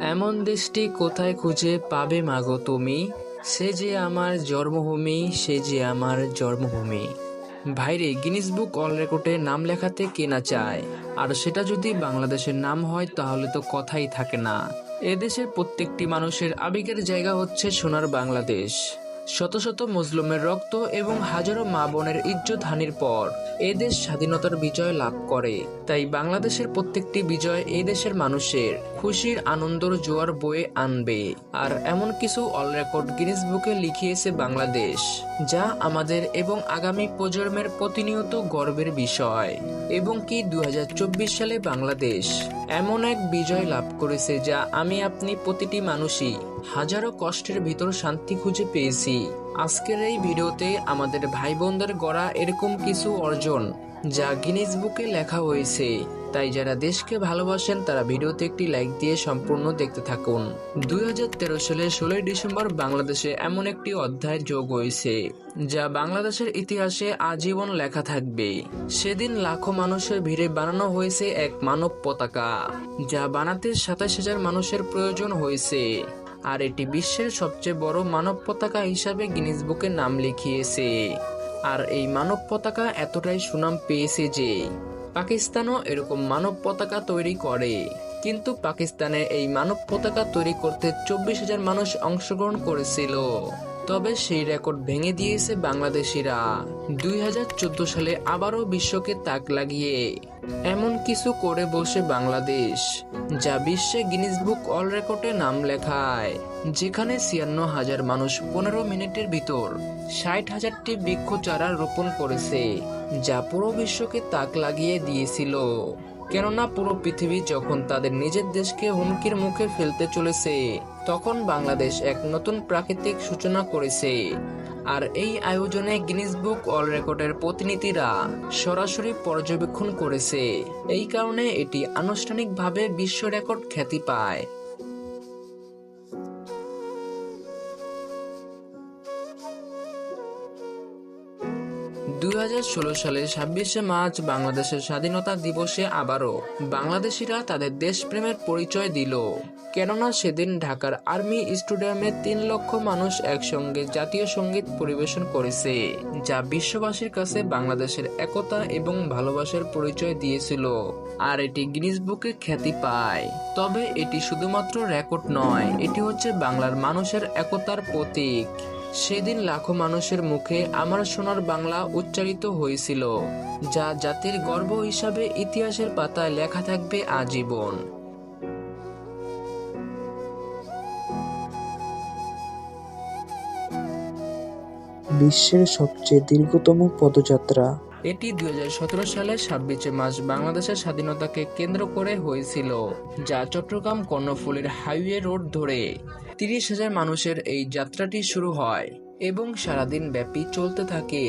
এমন দেশটি কোথায় খুঁজে পাবে মাগো তুমি? সে যে আমার জন্মভূমি, সে যে আমার জন্মভূমি। ভাইরে গিনিস বুক অল রেকর্ডে নাম লেখাতে কেনা চায়? আর সেটা যদি বাংলাদেশের নাম হয়, তাহলে তো কথাই থাকে না। এদেশের প্রত্যেকটি মানুষের আবেগের জায়গা হচ্ছে সোনার বাংলাদেশ। শত শত মুসলিমের রক্ত এবং হাজারো মা বোনের ইজ্জত হানির পর এদেশ স্বাধীনতার বিজয় লাভ করে। তাই বাংলাদেশের প্রত্যেকটি বিজয় এই দেশের মানুষের খুশির আনন্দর জোয়ার বয়ে আনবে। আর এমন কিছু অল রেকর্ড গিনিস বুকে লিখিয়েছে বাংলাদেশ, যা আমাদের এবং আগামী প্রজন্মের প্রতিনিয়ত গর্বের বিষয়। এবং কি দু হাজার চব্বিশ সালে বাংলাদেশ এমন এক বিজয় লাভ করেছে যা আমি আপনি প্রতিটি মানুষই হাজারো কষ্টের ভিতর শান্তি খুঁজে পেয়েছি। আজকের এই ভিডিওতে আমাদের ভাই বোনদের গড়া এরকম কিছু অর্জন যা গিনিস বুকে লেখা হয়েছে। তাই যারা দেশকে ভালোবাসেন, তারা ভিডিওতে একটি লাইক দিয়ে সম্পূর্ণ দেখতে থাকুন। দুই সালের ষোলোই ডিসেম্বর বাংলাদেশে এমন একটি অধ্যায় যোগ হয়েছে, যা বাংলাদেশের ইতিহাসে আজীবন লেখা থাকবে। সেদিন লাখো মানুষের ভিড়ে বানানো হয়েছে এক মানব পতাকা, যা বানাতে সাতাশ হাজার মানুষের প্রয়োজন হয়েছে। আর এটি বিশ্বের সবচেয়ে বড় মানব পতাকা হিসাবে গিনিস বুকে নাম লিখিয়েছে। আর এই মানব পতাকা এতটাই সুনাম পেয়েছে যে, পাকিস্তানও এরকম মানব পতাকা তৈরি করে। কিন্তু পাকিস্তানে এই মানব পতাকা তৈরি করতে চব্বিশ হাজার মানুষ অংশগ্রহণ করেছিল। তবে সেই রেকর্ড ভেঙে দিয়েছে বাংলাদেশিরা। দুই হাজার চোদ্দ সালে আবারও বিশ্বকে তাক লাগিয়ে এমন কিছু করে বসে বাংলাদেশ, যা বিশ্বে গিনিস বুক অল রেকর্ডে নাম লেখায়, যেখানে ছিয়ান্ন হাজার মানুষ পনেরো মিনিটের ভিতর ষাট হাজারটি বৃক্ষ চারা রোপণ করেছে, যা পুরো বিশ্বকে তাক লাগিয়ে দিয়েছিল। কেননা পুরো পৃথিবী যখন তাদের নিজের দেশকে হুমকির মুখে ফেলতে চলেছে, তখন বাংলাদেশ এক নতুন প্রাকৃতিক সূচনা করেছে। আর এই আয়োজনে গিনিস বুক অল রেকর্ডের প্রতিনিধিরা সরাসরি পর্যবেক্ষণ করেছে। এই কারণে এটি আনুষ্ঠানিকভাবে বিশ্ব রেকর্ড খ্যাতি পায়। সালের ছাব্বিশে মার্চ বাংলাদেশের স্বাধীনতা দিবসে আবারও বাংলাদেশিরা তাদের দেশপ্রেমের পরিচয় দিল। কেননা সেদিন ঢাকার আর্মি স্টেডিয়ামে তিন লক্ষ মানুষ একসঙ্গে জাতীয় সংগীত পরিবেশন করেছে, যা বিশ্ববাসীর কাছে বাংলাদেশের একতা এবং ভালোবাসার পরিচয় দিয়েছিল, আর এটি গিনিস বুকে খ্যাতি পায়। তবে এটি শুধুমাত্র রেকর্ড নয়, এটি হচ্ছে বাংলার মানুষের একতার প্রতীক। সেদিন লাখো মানুষের মুখে আমার সোনার বাংলা উচ্চারিত হয়েছিল যা জাতির গর্ব হিসাবে ইতিহাসের পাতায় লেখা থাকবে আজীবন। বিশ্বের সবচেয়ে দীর্ঘতম পদযাত্রা। এটি দুই হাজার সতেরো সালের ছাব্বিশে মার্চ বাংলাদেশের স্বাধীনতাকে কেন্দ্র করে হয়েছিল যা চট্টগ্রাম কর্ণফুলীর হাইওয়ে রোড ধরে। তিরিশ হাজার মানুষের এই যাত্রাটি শুরু হয় এবং সারাদিন ব্যাপী চলতে থাকে।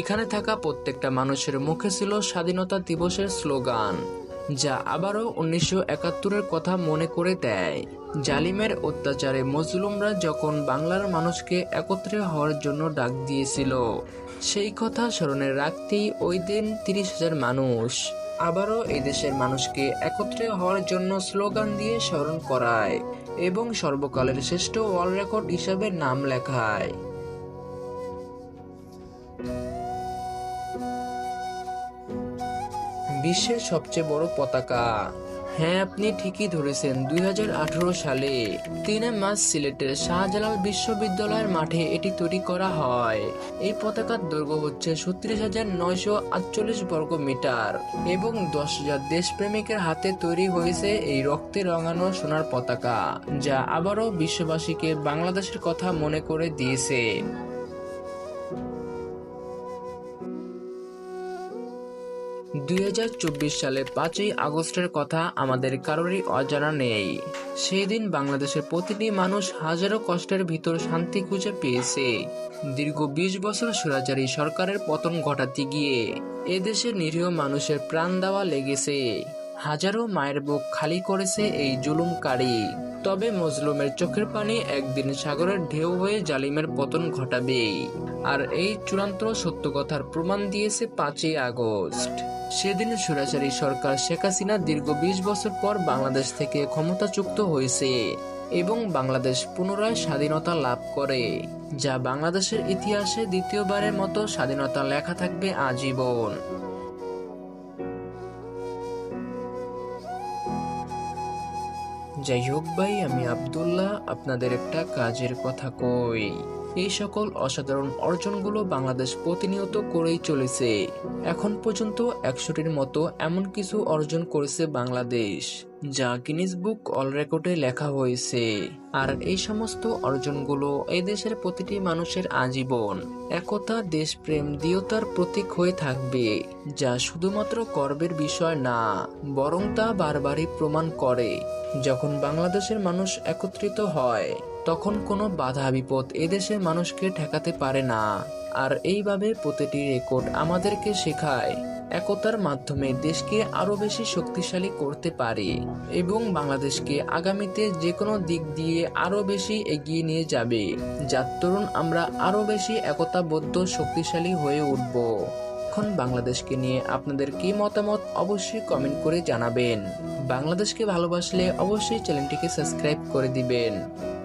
এখানে থাকা প্রত্যেকটা মানুষের মুখে ছিল স্বাধীনতা দিবসের স্লোগান, যা আবারও উনিশশো একাত্তরের কথা মনে করে দেয়। জালিমের অত্যাচারে মজলুমরা যখন বাংলার মানুষকে একত্রে হওয়ার জন্য ডাক দিয়েছিল, সেই কথা স্মরণে রাখতেই ওই দিন তিরিশ হাজার মানুষ আবারও এই দেশের মানুষকে একত্রে হওয়ার জন্য স্লোগান দিয়ে স্মরণ করায়। এবং সর্বকালের শ্রেষ্ঠ ওয়ার্ল্ড রেকর্ড হিসাবে নাম লেখায় বিশ্বের সবচেয়ে বড় পতাকা। হ্যাঁ আপনি ঠিকই ধরেছেন। দুই হাজার আঠারো সালে তিনে মার্চ সিলেটের শাহজালাল বিশ্ববিদ্যালয়ের মাঠে এটি তৈরি করা হয়। এই পতাকার দৈর্ঘ্য হচ্ছে ছত্রিশ হাজার নয়শো আটচল্লিশ বর্গ মিটার এবং দশ হাজার দেশপ্রেমিকের হাতে তৈরি হয়েছে এই রক্তে রঙানো সোনার পতাকা, যা আবারও বিশ্ববাসীকে বাংলাদেশের কথা মনে করে দিয়েছে। দুই হাজার চব্বিশ সালে পাঁচই আগস্টের কথা আমাদের কারোরই অজানা নেই। সেই দিন বাংলাদেশের প্রতিটি মানুষ হাজারো কষ্টের ভিতর শান্তি খুঁজে পেয়েছে। দীর্ঘ বিশ বছর সুরাচারী সরকারের পতন ঘটাতে গিয়ে এদেশের নিরীহ মানুষের প্রাণ দেওয়া লেগেছে। হাজারো মায়ের বুক খালি করেছে এই জুলুমকারী। তবে মজলুমের চোখের পানি একদিন সাগরের ঢেউ হয়ে জালিমের পতন ঘটাবে আর এই চূড়ান্ত সত্য কথার প্রমাণ দিয়েছে পাঁচই আগস্ট। সেদিন সুরাচারী সরকার শেখ হাসিনা দীর্ঘ বিশ বছর পর বাংলাদেশ থেকে ক্ষমতাচ্যুত হয়েছে এবং বাংলাদেশ পুনরায় স্বাধীনতা লাভ করে, যা বাংলাদেশের ইতিহাসে দ্বিতীয়বারের মতো স্বাধীনতা লেখা থাকবে আজীবন। যাই হোক ভাই, আমি আব্দুল্লাহ, আপনাদের একটা কাজের কথা কই। এই সকল অসাধারণ অর্জনগুলো বাংলাদেশ প্রতিনিয়ত করেই চলেছে। এখন পর্যন্ত একশোটির মতো এমন কিছু অর্জন করেছে বাংলাদেশ, যা গিনিস বুক অল রেকর্ডে লেখা হয়েছে। আর এই সমস্ত অর্জনগুলো এই দেশের প্রতিটি মানুষের আজীবন একতা, দেশপ্রেম, দৃঢ়তার প্রতীক হয়ে থাকবে, যা শুধুমাত্র গর্বের বিষয় না, বরং তা বারবারই প্রমাণ করে, যখন বাংলাদেশের মানুষ একত্রিত হয়। তখন কোনো বাধা বিপদ এদেশের মানুষকে ঠেকাতে পারে না। আর এইভাবে প্রতিটি রেকর্ড আমাদেরকে শেখায়। একতার মাধ্যমে দেশকে আরও বেশি শক্তিশালী করতে পারে এবং বাংলাদেশকে আগামীতে যে কোনো দিক দিয়ে আরও বেশি এগিয়ে নিয়ে যাবে। যার তরুণ আমরা আরও বেশি একতাবদ্ধ, শক্তিশালী হয়ে উঠব। এখন বাংলাদেশকে নিয়ে আপনাদের কি মতামত অবশ্যই কমেন্ট করে জানাবেন। বাংলাদেশকে ভালোবাসলে অবশ্যই চ্যানেলটিকে সাবস্ক্রাইব করে দিবেন।